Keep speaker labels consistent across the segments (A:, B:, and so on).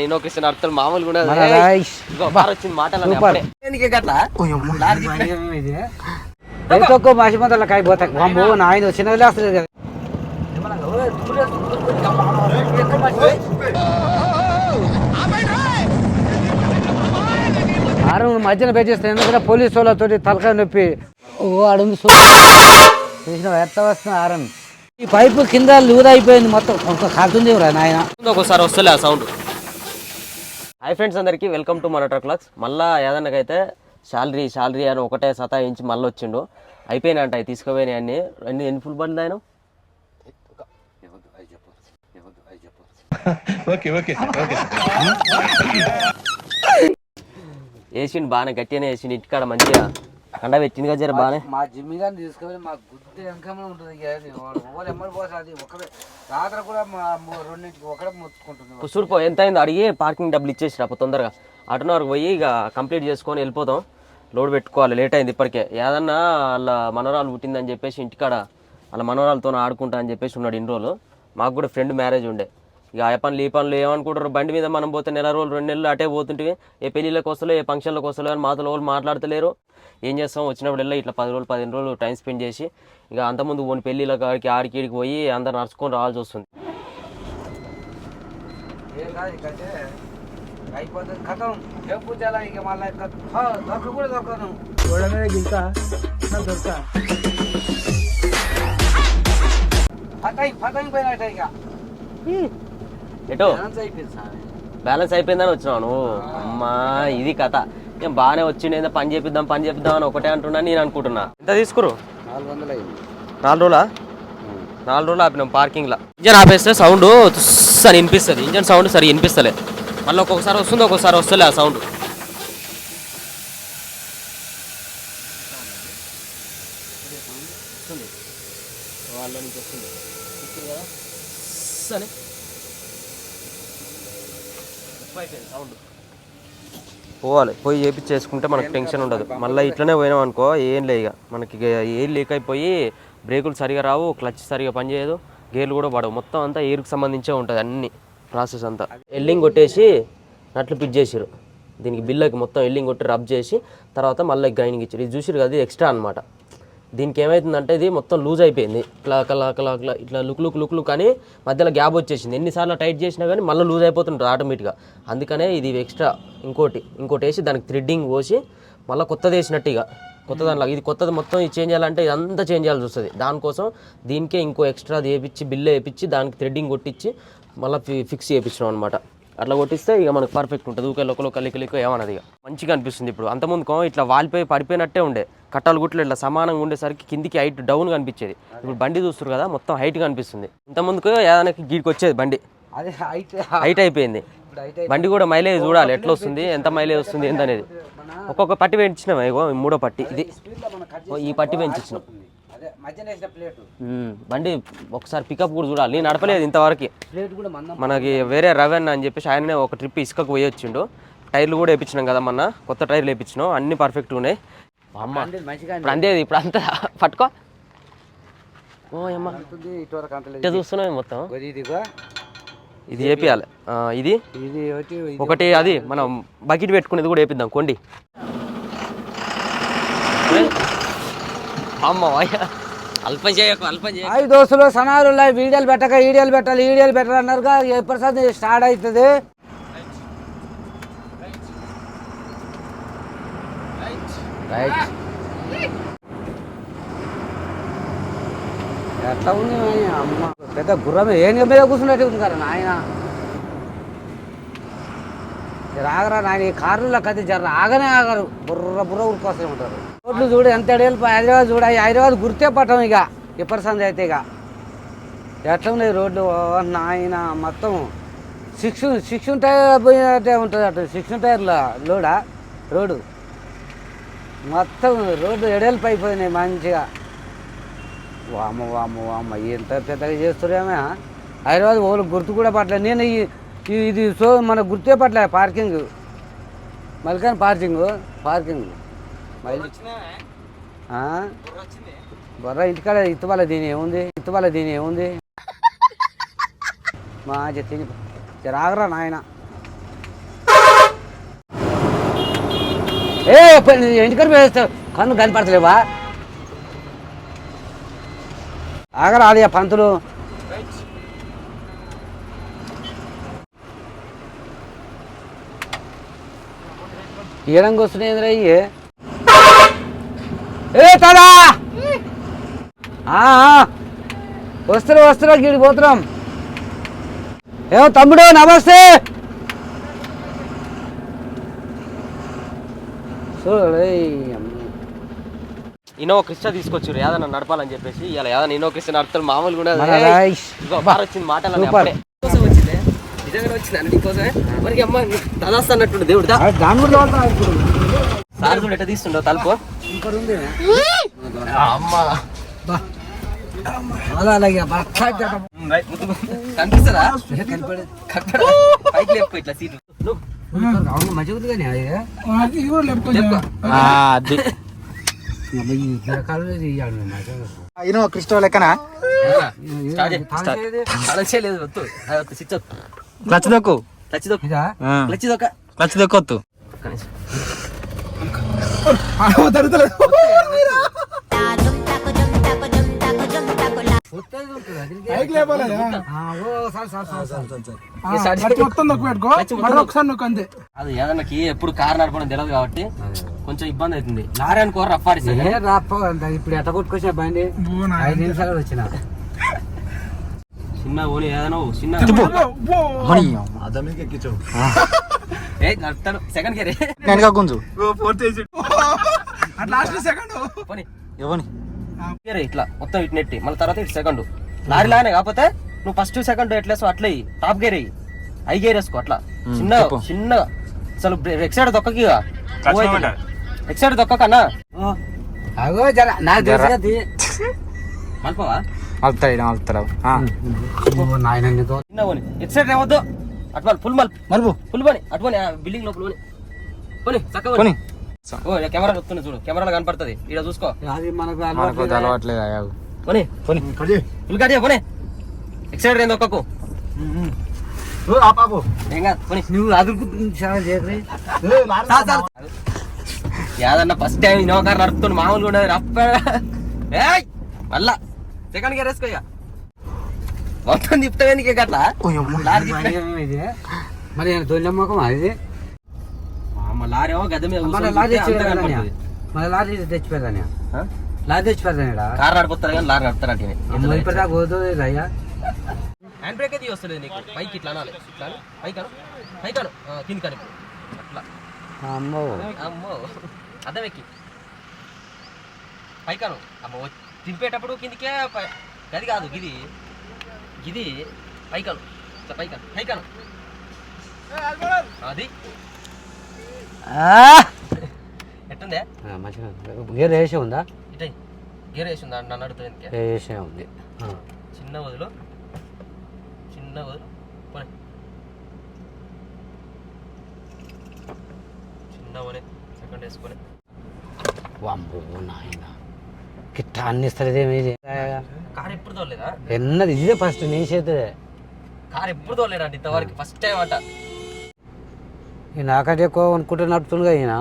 A: నేను ఒక నడుతాడు మామూలుగా వచ్చింది మాటలు
B: మసి మందల కాయ పోతాయి. బాంబు నాయన చిన్న వదిలేస్తుంది కదా. ఆరు మధ్యన పెట్టేస్తాను ఎందుకంటే పోలీసు వాళ్ళతో తలకాయ నొప్పి. ఓ అడుగు చూసిన ఎట్లా వస్తుంది ఆరం ఈ పైపు కింద లూజ్ అయిపోయింది మొత్తం. కాలుతుంది రా నాయన?
A: ఒకసారి వస్తలే సౌండ్. హాయ్ ఫ్రెండ్స్ అందరికీ వెల్కమ్ టు మన క్లాక్స్ మళ్ళా ఏదన్నకైతే శాలరీ శాలరీ అని ఒకటే సతాయించి మళ్ళీ వచ్చిండు. అయిపోయినాయంట అవి తీసుకుపోయినాయి అన్ని. అన్ని ఎన్ని ఫుల్ బండ్లు ఆయన వేసిండు బాగానే గట్టిగానే వేసిండు ఇంటికాడ మంచిగా కండ పెట్టింది కదా జర బాగానే
B: మా జిమ్మి గారిని తీసుకొని మా గుడ్డ వెనకమే ఉంటుంది అది. ఒకడే రాత్రి కూడా మా రెండింటికి ఒకడే మొత్తుకుంటుంది
A: ఇప్పుడు చూడుకో ఎంత అయిందో అడిగి పార్కింగ్ డబ్బులు ఇచ్చేసి అప్పుడు తొందరగా. అటున వరకు పోయి ఇక కంప్లీట్ చేసుకొని వెళ్ళిపోతాం. లోడ్ పెట్టుకోవాలి లేట్ అయింది ఇప్పటికే. ఏదన్నా వాళ్ళ మనవరాలు పుట్టిందని చెప్పేసి ఇంటికాడ వాళ్ళ మనవరాలతో ఆడుకుంటా అని చెప్పేసి ఉన్నాడు ఇన్ని రోజులు. మాకు కూడా ఫ్రెండ్ మ్యారేజ్ ఉండే. ఇక ఆ పనులు ఈ పనులు ఏమనుకుంటారు? బండి మీద మనం పోతే నెల రోజులు రెండు నెలలు అటే పోతుంటే ఏ పెళ్ళిళ్ళకి వస్తలే ఏ ఫంక్షన్లకు వస్తలే అని మాతో వాళ్ళు మాట్లాడతలేరు. ఏం చేస్తాం? వచ్చినప్పుడల్లా ఇట్లా పది రోజులు పదిహేను రోజులు టైం స్పెండ్ చేసి ఇక అంతకుముందు ఓన్ పెళ్ళిళ్ళ కాడికి ఆడికి పోయి అందరు నడుచుకొని రావాల్సి వస్తుంది.
B: పోయినట్ట ఇక
A: ఎటో?
B: సార్.
A: బ్యాలెన్స్ అయిపోయిందని వచ్చినావు నువ్వు. అమ్మా ఇది కథ. నేను బాగానే వచ్చిండు పని చేపిద్దాం పని చేపిద్దాం అని ఒకటే అంటున్నా నేను అనుకుంటున్నా. ఎంత తీసుకురు?
B: నాలుగు వందలు అయింది.
A: నాలుగు రోజులా? నాలుగు రోజులు ఆపినాం పార్కింగ్లో ఇంజన్ ఆపేస్తే సౌండ్ అని వినిపిస్తుంది. ఇంజన్ సౌండ్ సరి వినిపిస్తలే. మళ్ళీ ఒక్కొక్కసారి వస్తుంది ఒక్కొక్కసారి వస్తలే ఆ సౌండ్ వాళ్ళ నుంచి వస్తుంది అని సౌండ్ పోవాలి. పోయి చేపించేసుకుంటే మనకు టెన్షన్ ఉండదు. మళ్ళీ ఇట్లనే పోయినాం అనుకో ఏం లే ఇక. మనకి ఏం లీక్ అయిపోయి బ్రేకులు సరిగా రావు క్లచ్ సరిగా పనిచేయదు గేర్లు కూడా పడవు. మొత్తం అంతా ఎయిర్కి సంబంధించే ఉంటుంది అన్ని ప్రాసెస్ అంతా. ఎల్లింగ్ కొట్టేసి నట్లు పిట్ చేసిరు దీనికి బిల్లకి మొత్తం ఎల్లింగ్ కొట్టి రబ్ చేసి తర్వాత మళ్ళీ గ్రైండింగ్ ఇచ్చారు ఇది చూసిరు కదా ఇది ఎక్స్ట్రా అనమాట దీనికి ఏమవుతుందంటే ఇది మొత్తం లూజ్ అయిపోయింది. ఇట్లా కల కలా కలా ఇట్లా లుక్ లుక్ లుక్ లుక్ అని మధ్యలో గ్యాప్ వచ్చేసింది. ఎన్నిసార్లు టైట్ చేసినా కానీ మళ్ళీ లూజ్ అయిపోతుంటుంది ఆటోమేటిక్గా. అందుకనే ఇది ఎక్స్ట్రా ఇంకోటి ఇంకోటి వేసి దానికి థ్రెడ్డింగ్ పోసి మళ్ళీ కొత్తది వేసినట్టు ఇక. కొత్త దాంట్లో ఇది కొత్తది మొత్తం ఇది చేంజ్ చేయాలంటే ఇదంతా చేంజ్ చేయాల్సి వస్తుంది. దానికోసం దీనికే ఇంకో ఎక్స్ట్రా వేయించి బిల్లు వేపించి దానికి థ్రెడ్డింగ్ కొట్టించి మళ్ళీ ఫిక్స్ చేయించినాం అనమాట అట్లా కొట్టిస్తే ఇక మనకు పర్ఫెక్ట్ ఉంటుంది. ఊకే లోకలో కలికి ఏమన్నది ఇక. మంచిగా అనిపిస్తుంది ఇప్పుడు. అంతకుముందుకో ఇట్లా వాలిపోయి పడిపోయినట్టే ఉండే. కట్టాలు గుట్లు ఇట్లా సమానంగా ఉండేసరికి కిందికి హైట్ డౌన్ కనిపించేది. ఇప్పుడు బండి చూస్తారు కదా మొత్తం హైట్ కనిపిస్తుంది. ఇంతకుముందుకు ఏదైనా గీడికి వచ్చేది బండి.
B: అదే హైట్
A: అయిపోయింది. బండి కూడా మైలేజ్ చూడాలి ఎట్లా వస్తుంది ఎంత మైలేజ్ వస్తుంది ఏందనేది. ఒక్కొక్క పట్టి పెంచినాం ఇగో మూడో పట్టి ఇది. ఈ పట్టి ఉమ్, బండి ఒకసారి పికప్ కూడా చూడాలి. నేను నడపలేదు ఇంతవరకు. మనకి వేరే రవెన్ అని చెప్పేసి ఆయననే ఒక ట్రిప్ ఇసుకకు పోయి వచ్చిండు. టైర్లు కూడా వేయించినాం కదా మొన్న కొత్త టైర్లు వేయించినాం అన్ని పర్ఫెక్ట్ ఉన్నాయి. అమ్మ.
B: మంచిగా
A: ఇప్పుడు అంతేది ఇప్పుడు అంతా పట్టుకో. ఓ అమ్మ. ఇట్లా చూస్తున్నాం మొత్తం? ఇది వేపియాలి ఇది?
B: ఇది ఒకటి
A: అది మనం బకెట్ పెట్టుకునేది కూడా వేపిద్దాం కొండి. అమ్మ అల్పం చేయకు అల్పం చేయ
B: హాయ్ దోస్తులు సనాలు ఉన్నాయి వీడియోలు పెట్టక వీడియోలు పెట్టాలి వీడియోలు పెట్టాలి అన్నారుగా ఎప్పుడు స్టార్ట్ అవుతుంది? రైట్ ఎట్లా ఉంది అమ్మ? పెద్ద గుర్రం ఏం మీద కూర్చున్నట్టు ఉంది కదా నాయన? రాగరా నాయన ఈ కార్లలో కది జర ఆగనే ఆగరు. బుర్ర బుర్ర ఉరికొస్తూ ఉంటారు. రోడ్లు చూడు ఎంత ఎడేళ్ళు హైదరాబాద్ చూడ ఈ హైదరాబాద్ గుర్తే పట్టం ఇక. ఇప్పటి సంది అయితే ఇక. ఎట్లా ఉన్నాయి రోడ్లు? ఓ నాయన మొత్తం సిక్స్ సిక్స్ టైర్ పోయినట్టే ఉంటుంది అటు. సిక్స్ టైర్ల లోడా? రోడ్డు. మొత్తం రోడ్డు ఎడల్పు అయిపోయినాయి మంచిగా. వామ వామ వామ ఎంత పెద్దగా చేస్తున్నామే హైదరాబాద్ ఓళ్ళు గుర్తు కూడా పట్టలేదు. నేను ఈ- ఇది సో మన గుర్తే పట్టలే పార్కింగ్. మల్కాన్ పార్కింగ్ పార్కింగ్. బొర్ర ఇంటికాడ ఇత్తువాల దీని ఏముంది? ఇత్తువాల దీని ఏముంది? మా తిని రాగరా నాయన. ఏ ఎందుకని వేస్తావు కన్ను కనపడతలేవా? ఆగరా ఆలయ పంతులు. ఏడంగా వస్తున్నాయి అయ్యి ఏ తదా ఆ, ఆ. వస్తున్నా వస్తున్నా గీడికి పోతున్నాం. ఏమో తమ్ముడు నమస్తే. అమ్మ.
A: ఇన్నోవా క్రిస్టా తీసుకొచ్చారు ఏదన్నా నడపాలని చెప్పేసి. ఇలా ఏదైనా ఇన్నో క్రిస్టా నడుపుతారు మామూలుగా కూడా వచ్చింది మాటలు వచ్చింది? నిజంగా వచ్చింది? అన్ని నీకోసమే మరి అమ్మ తదాస్తా అన్నట్టు దేవుడు
B: కూడా.
A: సార్ ఎట్లా తీస్తుండో తలుపు? ఇట్లా సీట్లు
B: అది.
C: అయినా క్రిస్టో లెక్కన? క్లచ్ దొక్కు
A: క్లచ్ దొక్కు క్లచ్ దొక్క
C: క్లచ్ దొక్కొద్దు
B: అది
A: ఏదన్నకి ఎప్పుడు కారు నడపడం తెలియదు కాబట్టి కొంచెం ఇబ్బంది అవుతుంది. లారీ అనుకో రఫారిసి
B: ఏ రాప్ప, అంత ఇప్పుడు ఎట్ట కొట్టుకొచ్చా బండి ఐదు నిమిషాలు వచ్చిన.
A: చిన్న ఓని ఏదైనా ఓ చిన్న ఏ సెకండ్ గేరే
C: వెనక గుంజు.
D: Last second.
A: పోనీ.
C: ఇవ్వని
A: ఇట్లా మొత్తం ఇటు నెట్టి మళ్ళీ తర్వాత ఇటు సెకండ్ లారీ లానే కాకపోతే నువ్వు ఫస్ట్ సెకండ్ ఎట్లేసో అట్లా. టాప్ గేర్ అయ్యి ఐ గేర్ వేసుకో అట్లా. చిన్న. చిన్న అసలు ఎక్సైడ్ దొక్కకి ఎక్సైడ్
B: అగో జర నాకు తెలుసు.
A: మల్పవా?
B: నాయన
A: పోని. ఎక్సైడ్ ఏమొద్దు అటు ఫుల్ మల్
C: మలుపు.
A: ఫుల్ పని. అటు పోనీ బిల్డింగ్ లోపల పోనీ. పోనీ చక్కగా ఓ కెమెరా వస్తుంది చూడు. కెమెరాలో కనపడుతుంది. ఇక్కడ చూసుకో.
B: అది మనకు?
C: అలవాట్లేదు
A: పోనీ
C: కొని
A: ఫుల్ కట్ పోనీ. ఎక్సైడ్ రేంది ఒక్కకు? ఏం కాదు పోనీ.
B: నువ్వు అదురుకు
A: యాదన్న ఫస్ట్ టైం ఇన్నోవా కార్ నడుపుతుంది మామూలుగా ఉండదు. రప్ప. ఏయ్! మళ్ళా. సెకండ్ గేర్ వేసుకో ఇక. మొత్తం తిప్పుతా.
B: ఇది. మరి నేను తొలిమ్మకం అది
A: లారీ ఏమో గద్దె మీద
B: మన
A: కూర్చొని
B: లారీ
A: తిప్పితే అంతా
B: తెచ్చిపెడదాని
A: కనపడుతుంది.
B: మన లారీ తెచ్చిపెడదాని
A: ఆ?
B: లారీ తెచ్చిపెడదాని
A: కార్ నడిపోతారు కానీ లారీ నడుపుతారు అంటే
B: ఇప్పటిదాకా పోతుంది అయ్యా
A: హ్యాండ్ బ్రేక్ అయితే వస్తలేదు నీకు. పైకి ఇట్లా అనాలి. ఇట్లా అని. పైకి అను. పైకి అను. ఆ, కింది కను అట్లా.
B: అమ్మో.
A: అమ్మో. పైకను అమ్మో తింపేటప్పుడు కిందికే గది కాదు గిది. గిది. పైకను పైకను పైకను అది. ఎట్టుందే?
B: మంచిగా గేర్ వేసే ఉందా?
A: ఇటే గేర్ వేసి ఉందా? నన్ను అడుగుతుంది
B: వేసే ఉంది.
A: చిన్న వదులు. చిన్న వదులు. పోనీ. చిన్న సెకండ్ వేసుకొని
B: నాయన. అన్ని ఇస్తలేదేమి ఇది
A: కార్ ఎప్పుడు తోలేదా?
B: ఎన్నది? ఇదే ఫస్ట్ నీ చేతుదే.
A: కార్ ఎప్పుడు తోలేడండి ఇంతవరకు? ఫస్ట్ టైం అంట.
B: ఈ నాకంటే ఎక్కువ అనుకుంటే నడుపుతుండగా ఈయన.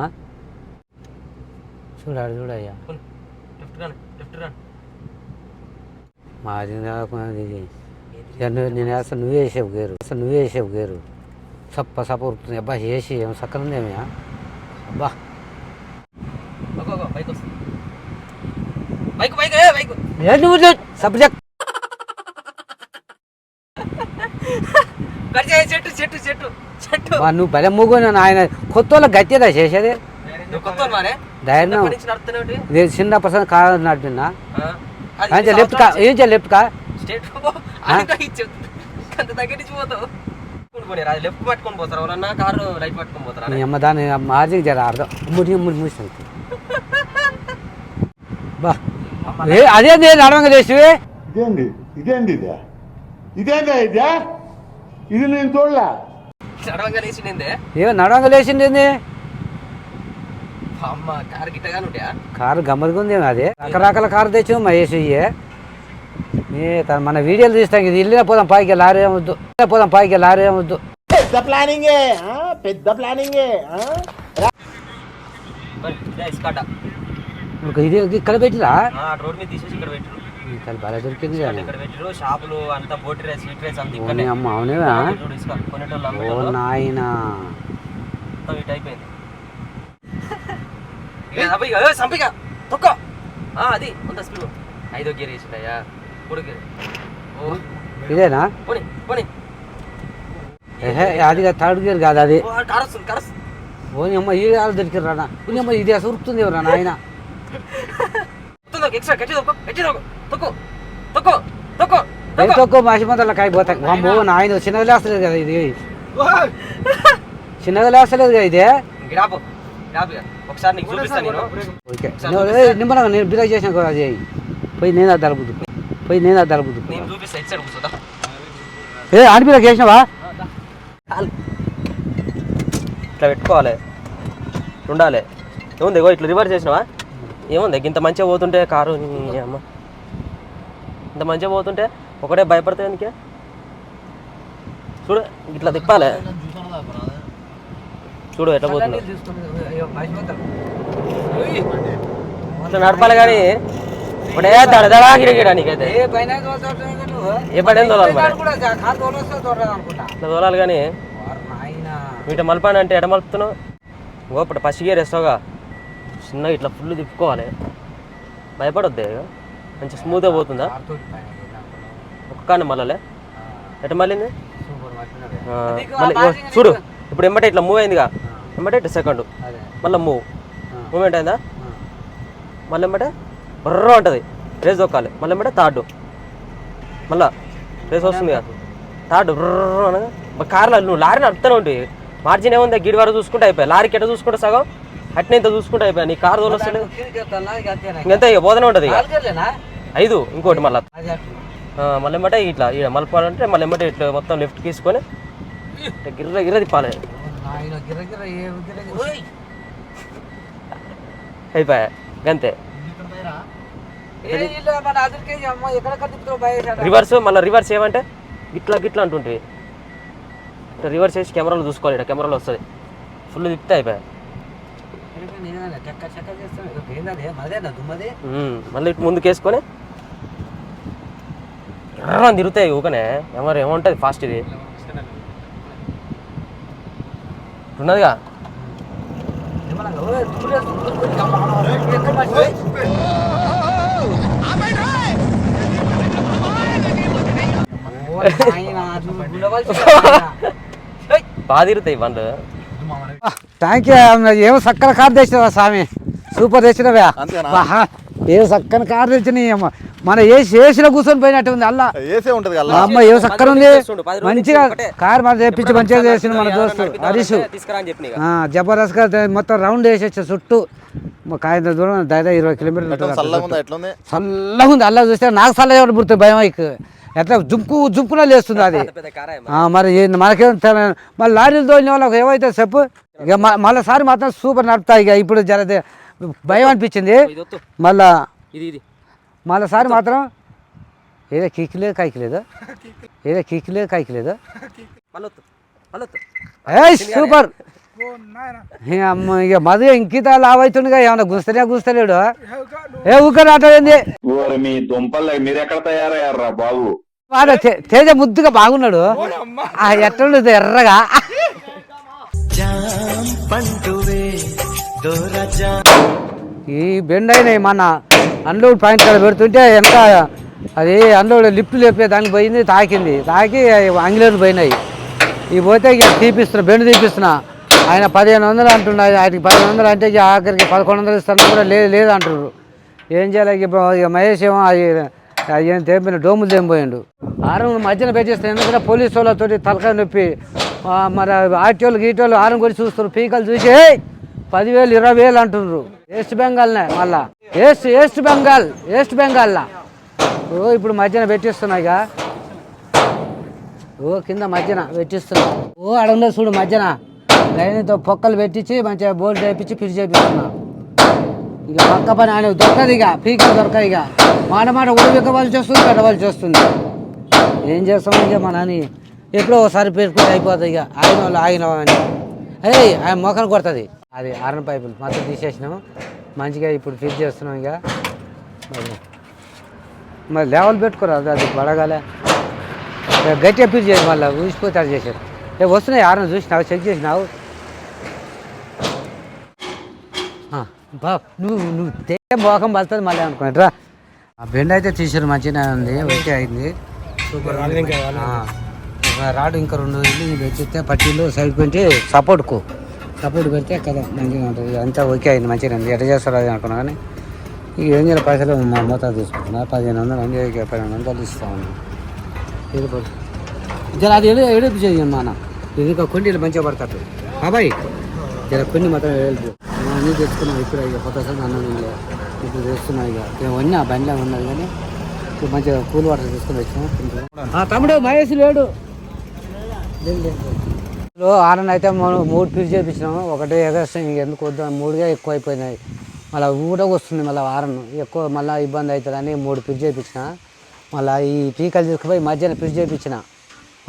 B: చూడాడు చూడయ్యా మాది నేను వేస్తాను నువ్వే వేసావు గేరు. అసలు నువ్వే వేసావు గేరు. సప్ప సప్ప ఉరుకుతుంది. అబ్బా వేసి ఏం సక్కనుందేమయ్యా అబ్బా.
A: బైక్ బైక్ బైక్
B: సబ్జెక్ట్
A: చెట్టు చెట్టు చెట్టు చెట్టు.
B: నువ్వు భలే మూగోని ఆయన కొత్త వాళ్ళకి గట్టిదా చేసేది. ధైర్యం. ఇది చిన్న పర్సన్ కాదు నడిపినా లెఫ్ట్ కా ఏం చేయాలి లెఫ్ట్ కా
A: లెఫ్ట్ పట్టుకొని పోతారు? ఎవరన్నా కారు రైట్ పట్టుకొని పోతారా?
B: నీ అమ్మ దాన్ని మార్జిన్ జర అర్థం. ముడి ముడి మూసి బా. ఏ అదే నేను నడవంగా చేసివే
E: ఇదేంది? ఇదేంది ఇదే? ఇదేందా ఇదే? ఇది నేను చూడలే.
A: చడవంగా లేచి నిందే
B: ఏ నడవంగా
A: అమ్మ కారు గిట్టగానే ఉంటాయా
B: కారు గమ్మదిగా ఉంది అది. రకరకాల కారు తెచ్చాము మహేష్ ఇయ్యే మన వీడియోలు తీస్తాం ఇది ఇల్లు పోదాం పైకి లారీ ఏమొద్దు. పోదాం పైకి లారీ ఏమొద్దు.
E: పెద్ద ప్లానింగే ఆ? పెద్ద ప్లానింగే
B: ఇక్కడ పెట్టిరా?
A: ఆ, రోడ్ మీద తీసేసి ఇక్కడ పెట్టిరు
B: ఇక్కడ బాగా దొరికింది కానీ.
A: ఇక్కడ పెట్టిరు షాపులు అంతా బోటి రైస్ స్వీట్ రైస్ అంతా ఇక్కడనే.
B: అమ్మ అవునేవా?
A: కొనేటోళ్ళు
B: ఓ నాయనా.
A: ఇటు అయిపోయింది. సంపిక, సంపిక తొక్క. అది అంత స్పీడ్ ఐదో గేర్ వేసిండయ్యా. మూడు గేర్. ఓ.
B: ఇదేనా?
A: పోనీ పోనీ.
B: అది థర్డ్ గేర్ కాదు అది.
A: ఓ, కారు వస్తుంది కారు వస్తుంది
B: ఓ నీ అమ్మ ఈ వాళ్ళు దొరికిరా నా నీ అమ్మ ఇది అసలు ఉరుకుతుంది ఎవరా నాయన?
A: ఎక్స్ట్రా గట్టి తొక్కు గట్టి తొక్కు తొక్కు తొక్కు తొక్కు.
B: ఏ తక్కువ మాసి మొదల కాయిపోతాయి అమ్మో నాయన. చిన్నగా లేస్తలేదు కదా ఇది. చిన్నగా లేస్తలేదు కదా ఇదే?
A: గిరాపు గిరాపు ఇక. ఒకసారి నీకు చూపిస్తాను నేను.
B: ఓకే. నిమ్మలంగా నేను బిరా చేసిన కదా అది. పోయి నేను అద్దాల బుద్ధు పోయి నేను
A: సైడ్ కూర్చోదా?
B: ఏ ఆడిపిరా చేసినావా?
A: ఇట్లా పెట్టుకోవాలి. ఉండాలి. ఏముంది ఇట్లా రివర్స్ చేసినావా? ఏముంది ఇంత మంచిగా పోతుంటే కారు అమ్మ. ఇంత మంచిగా పోతుంటే ఒకటే భయపడతాయి నీకే చూడు ఇట్లా తిప్పాలి. చూడు ఎట్లా పోతుందో. ఇట్లా నడపాలి కానీ ఒకటే దడదడా గిరగిరా నీకైతే?
B: ఏ?
A: ఏ ఏం తోలాలి. ఇట్లా తోలాలి కానీ. వీట మలపాని అంటే ఎట మలుపుతున్నావు? ఓ ఇప్పుడు పసి గేర్ వేస్తావుగా చిన్నగా ఇట్లా ఫుల్ తిప్పుకోవాలి. భయపడొద్దే. మంచి స్మూత్గా పోతుందా. ఒక్క కాని మళ్ళలే ఎట మళ్ళీంది?
B: సూపర్ పట్టినవే.
A: ఆ,
B: నీకు ఆ
A: మళ్ళీ చూడు ఇప్పుడు ఎంబటే ఇట్లా మూవ్ అయిందిగా. ఎంబటే ఇట్లా సెకండ్. మళ్ళీ మూవ్. మూమెంట్ అయిందా. మళ్ళీ ఎంబటే బర్ర ఉంటుంది. రేస్ దొక్కాలి. మళ్ళీ ఎంబటే థర్డ్ మళ్ళా రేస్ వస్తుంది కదా థర్డ్ అనగా మరి కార్లో నువ్వు లారీ నడుపుతూనే ఉంటుంది మార్జిన్ ఏముంది? గిడి వరకు చూసుకుంటే అయిపోయి. లారీకి ఎట్ట చూసుకుంటే సగం? అట్నే ఇంత చూసుకుంటే అయిపోయి నీ కారు తోలొస్తలే
B: కిందకి వెళ్తానా? ఇక అంతేనా?
A: ఇంకంతే ఇక పోతూనే ఉంటుంది? ఐదు ఇంకోటి మళ్ళీ. మళ్ళీ ఎమ్మటే ఇట్లా ఇక మలపాలంటే మళ్ళీ ఎమ్మటే ఇట్లా మొత్తం లెఫ్ట్ తీసుకొని గిర్ర గిర్ర తిప్పాలి.
B: ఓయ్.
A: అయిపోయా అంతే రివర్స్ మళ్ళీ రివర్స్ ఏమంటే గిట్లా గిట్లా ఇట్లా రివర్స్ చేసి కెమెరాలో చూసుకోవాలి ఇక్కడ కెమెరాలో వస్తుంది ఫుల్ తిప్పితే అయిపోయా మళ్ళీ ఇటు ముందుకు వేసుకొని ఎర్ర తిరుగుతాయి ఊకనే. ఎవరు ఏముంటుంది ఫాస్ట్ ఇది? ఉన్నదిగా? బాగా తిరుగుతాయి బండ్లు.
B: థ్యాంక్ యూ ఏమో చక్కని కార్ తెచ్చినవా స్వామి? సూపర్ తెచ్చినవా? ఏం చక్కని కార్ తెచ్చిన మన ఏసి ఏసీలో కూర్చొని పోయినట్టు ఉంది అల్లా.
F: ఏసే ఉంటది
B: మా అమ్మ ఏం చక్కన ఉంది. మంచిగా. కార్ మన తెప్పించి మంచిగా చేసిన మన దోస్తు హరీష్.
A: తీసుకురా అని చెప్పిన ఇక.
B: జబర్దస్త్గా తే- మొత్తం రౌండ్ వేసేసి చుట్టూ మా కాయంత దూరం దాదాపు ఇరవై కిలోమీటర్లు ఉంటుంది అట్లా
F: చల్లగా
B: చుట్టూ.
F: ఉందా? ఎట్లుంది
B: చల్లగా ఉంది అల్లా చూస్తే నాకు చల్లగా ఎవరు పుడుతుంది భయం ఇక. ఎట్లా జుంకు జుంకున లేస్తుంది అది. మరి. మనకేం మళ్ళీ లారీలు తోలిన వాళ్ళకి ఏమైతే చెప్పు? ఇక మ- మళ్ళీసారి మాత్రం సూపర్ నడుపుతా ఇక ఇప్పుడు జర భయం అనిపించింది. మళ్ళా
A: ఇది ఇది.
B: మళ్ళీసారి మాత్రం ఏదో కిక్కి లేదు కాయకి లేదు. ఏదో కిక్కి లేదు కాయకి లేదు. సూపర్. ఇక అమ్మ ఇక మధు ఇంకిత లావ్ అవుతుండగా ఏమన్నా గుస్తలే గుస్తలేడు? ఏ ఊక ఆట ఏంది
E: ఓరి మీ దుంపలు మీరెక్కడ తయారయ్యారా బాబు?
B: వాడు తేజ ముద్దుగా బాగున్నాడు. ఆ ఎట్లుండదు ఎర్రగా. ఈ బెండ్ అయినాయి మన అన్లోడ్ పాయింట్ కాడ పెడుతుంటే వెనక అది అన్లోడ్ లిఫ్ట్ లేపే దానికి పోయింది తాకింది. తాకి ఆంగ్లేయులు పోయినాయి. ఇవి పోతే ఇక తీపిస్తున్నా బెండ్ తీపిస్తున్నా. ఆయన పదిహేను వందలు అంటున్నారు ఆయనకి పదిహేను వందలు అంటే ఆఖరికి పదకొండు వందలు ఇస్తాను కూడా లేదు లేదు అంటారు ఏం చేయాలి? ఇక మహేష్ ఏమో అది అది తెంపిన డోములు తెంపోయిండు ఆరం మధ్యన పెట్టేస్తే ఎందుకంటే పోలీసు వాళ్ళతో తలకాయ నొప్పి? మరి ఆటోళ్ళు గీటోళ్ళు ఆరం కూడా చూస్తారు పీకలు చూసి పదివేలు ఇరవై వేలు అంటున్నారు వెస్ట్ బెంగాల్నే మళ్ళా. వేస్ట్ వెస్ట్ బెంగాల్ వెస్ట్ బెంగాల్లా ఓ ఇప్పుడు మధ్యన పెట్టిస్తున్నాయిగా ఓ కింద మధ్యన పెట్టిస్తున్నా. ఓ అడగలేదు చూడు మధ్యన. లైన్తో పొక్కలు పెట్టించి మంచిగా బోల్ట్ చేయించి ఫిట్ చేపిస్తున్నా ఇక పక్క పని ఆయన దొరకదు ఇక పీకలు దొరకదు ఇక. మాట మాట ఉడవిక్కవలసి వస్తుంది పెట్టవలసి వస్తుంది. ఏం చేస్తాం ఇక మన అని ఎప్పుడో ఒకసారి పెట్టుకుంటే అయిపోతుంది ఇక. ఆయన వాళ్ళు ఆగిన అని అదే ఆయన మొఖం కొడుతుంది. అది ఆరన్ పైపులు మొత్తం తీసేసినాము. మంచిగా ఇప్పుడు ఫిట్ చేస్తున్నాం ఇక. మరి మరి లెవెల్ పెట్టుకోరాదు అది పడగాలే. గట్టిగా ఫిట్ చేసి మళ్ళీ ఊసిపోతే చేశారు ఏ వస్తున్నాయి ఆరన్ చూసినావు? చెక్ చేసినావు? బా నువ్వు నువ్వు తే మోకం పడుతుంది మళ్ళీ అనుకున్నట్రా ఆ బెండ్ అయితే తీసారు మంచిగానే ఉంది ఓకే అయింది. సూపర్ రాడు ఇంకా రెండు ఇల్లు పెట్టితే పట్టీలు సైడ్ పెట్టి సపోర్ట్కు. సపోర్ట్ పెడితే కదా మంచిగా ఉంటుంది. అంతా ఓకే అయింది మంచిగా ఉంది. ఎట్లా చేస్తారు అది అనుకున్నా కానీ ఈ ఏం చేయాలి పైసలు మా మొత్తం తీసుకుంటున్నా. పదిహేను వందలు అన్ని పదిహేను వందలు ఇస్తా ఉన్నాను జర అది ఏడు ఏడుపు చేయండి మన ఇది ఇంకా కొండీలు మంచిగా పడతాడు బాబాయ్ జర కొన్ని మాత్రం ఏడుపు అన్నీ తెచ్చుకున్నాం ఇప్పుడు ఇక కొత్త సార్ అన్నం. ఇప్పుడు తెస్తున్నాం ఇక. ఇవన్నీ ఆ బండిలో ఉన్నది కానీ ఇప్పుడు మంచిగా కూల్ వాటర్ తీసుకొని. ఆ తమ్ముడు మహేష్ లేడు. ఆరన్ అయితే మనం మూడు పీస్ చేపించినాము. ఒకటి ఇంక ఎందుకు వద్దాం మూడుగా ఎక్కువ అయిపోయినాయి మళ్ళీ ఊటకు వస్తుంది మళ్ళీ ఆరన్ ఎక్కువ మళ్ళీ ఇబ్బంది అవుతుందని మూడు పీస్ చేపించిన. మళ్ళీ ఈ పీకలు తీసుకుపోయి మధ్యాహ్నం పీస్ చేపించిన.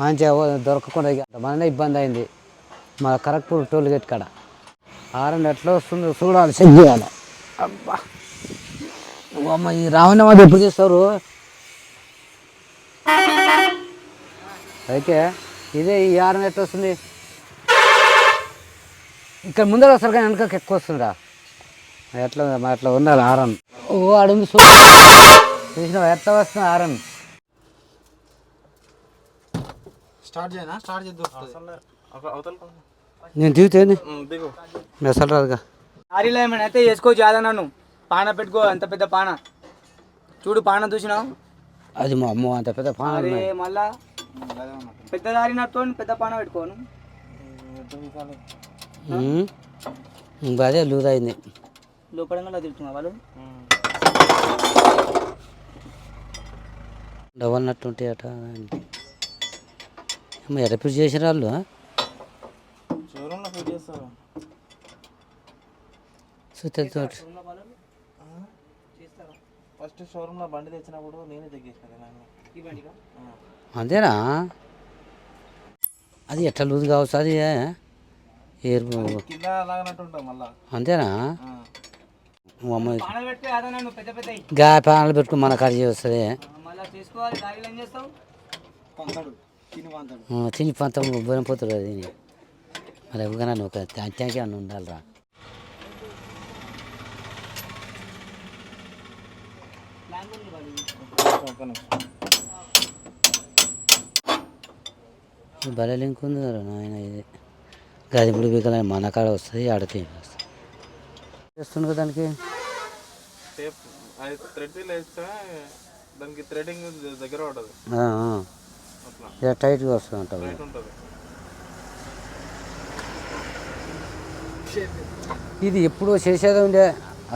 B: మంచిగా దొరకకుండా మననే ఇబ్బంది అయింది. మళ్ళీ కరెక్ట్ టోల్ గేట్ కాడ. ఆరన్ ఎట్లా వస్తుందో చూడాలి చెక్ చేయాలి. అబ్బా. అమ్మ ఈ రావణమాది ఎప్పుడు చేస్తారు అయితే ఇదే ఈ ఆరం ఎట్లా వస్తుంది? ఇక్కడ ముందర వస్తారు కానీ వెనకకి ఎక్కువ వస్తుందా ఎట్లా మరి అట్లా ఉండాలి ఆరం. ఓ అడుగు చూసినావా? ఎట్లా వస్తుంది ఆరం?
C: స్టార్ట్ చేయనా? స్టార్ట్ చేద్దాం.
B: నేను దిగుతాను అసలు రాదుగా.
F: లారీలో ఏమైనా అయితే వేసుకోవచ్చు యాదా నన్ను. పాన పెట్టుకో అంత పెద్ద పాన. చూడు పాన చూసినావు?
B: అది మా అమ్మ అంత పెద్ద పాన
F: అరే మళ్ళా? పెద్ద దారి నట్టుకొని పెద్ద పాన పెట్టుకోను
B: ఇంకా అదే లూజ్ అయింది.
F: లోపడంగా తిరుగుతున్నా వాళ్ళు?
B: డబల్ నట్టు ఉంటాయి అట ఏమో ఎరపిడి చేసిన వాళ్ళు. సుత్తతో
G: ఫస్ట్ షోరూమ్లో బండి తెచ్చినప్పుడు నేనే తెగేసిన
F: ఈ బండిగా
B: అంతేనా? అది ఎట్లా లూజ్ కావచ్చు అది?
G: మళ్ళా.
B: అంతేనా? అమ్మ
F: పానలు
B: గా ప్యానల్ పెట్టుకుని మన కాడ వస్తుంది
G: తిని
B: పంతం పోయిపోతుంది అది. మరి ఎవరికైనా ఒక థ్యాంక్ అన్న ఉండాలిరా. భలే లింక్ ఉంది నాయన ఇది. గది ఇప్పుడు బిగల మన కాడ వస్తుంది ఆడితే చేస్తుంది కదా దానికి?
G: దానికి థ్రెడింగ్ దగ్గర
B: టైట్గా వస్తుంది
G: ఉంటుంది.
B: ఇది ఎప్పుడో చేసేది ఉండే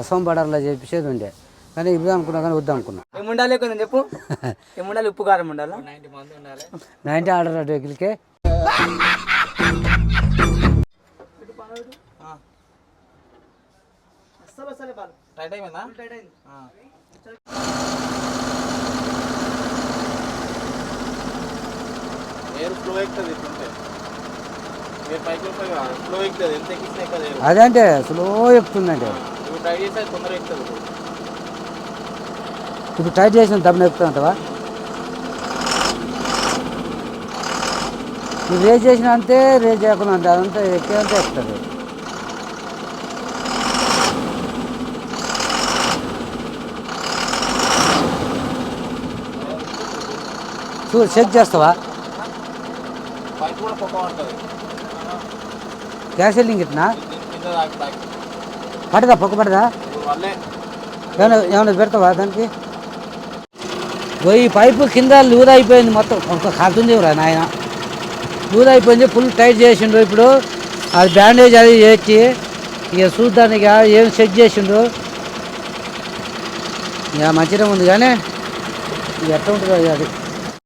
B: అసం బడార్లో చేపించేది ఉండే. కానీ ఇప్పుడు అనుకున్నా కానీ వద్దు అనుకున్నా.
F: ఏముండాలి కొంచెం చెప్పు. ఏముండాలి ఉప్పు కారం ఉండాలా?
B: నైన్టీ ఆర్డర్ వెహికల్కే
G: టైట్ అయిపోయిందా? ఎయిర్ ఫ్లో ఎక్కుతుంది ఇట్లుంటే మీరు పైకి వస్తాయి కదా ఫ్లో ఎక్కుతుంది ఎంత ఎక్కిస్తే ఎక్కదు. ఎయిర్
B: అదంటే స్లో ఎక్కుతుందంటే.
G: ట్రై చేస్తే అది తొందరగా ఎక్కుతుంది. ఇప్పుడు.
B: ట్రై టైట్ చేసిన దమ్మున ఎక్కుతుందంటవా నువ్వు రేజ్ చేసిన అంతే రేజ్ చేయకుండా అంతే అదంతా ఎక్కేదంతా ఎక్కుతుంది చూ చెక్ చేస్తావా? గ్యాస్ సెల్లింగ్ ఇట్నా పడదా పొక్క పడదా? ఏమైనా ఏమైనా పెడతావా దానికి? పోయి పైపు కింద లూజ్ అయిపోయింది మొత్తం. ఒక కడుతుంది రా నాయన? లూజ్ అయిపోయింది ఫుల్ టైట్ చేసిండ్రు ఇప్పుడు. అది బ్యాండేజ్ అది చేసి ఇక చూద్దానికి ఏం సెట్ చేసిండు ఇక మంచిగా ఉంది కానీ ఇక ఎట్లా ఉంటుందో అది.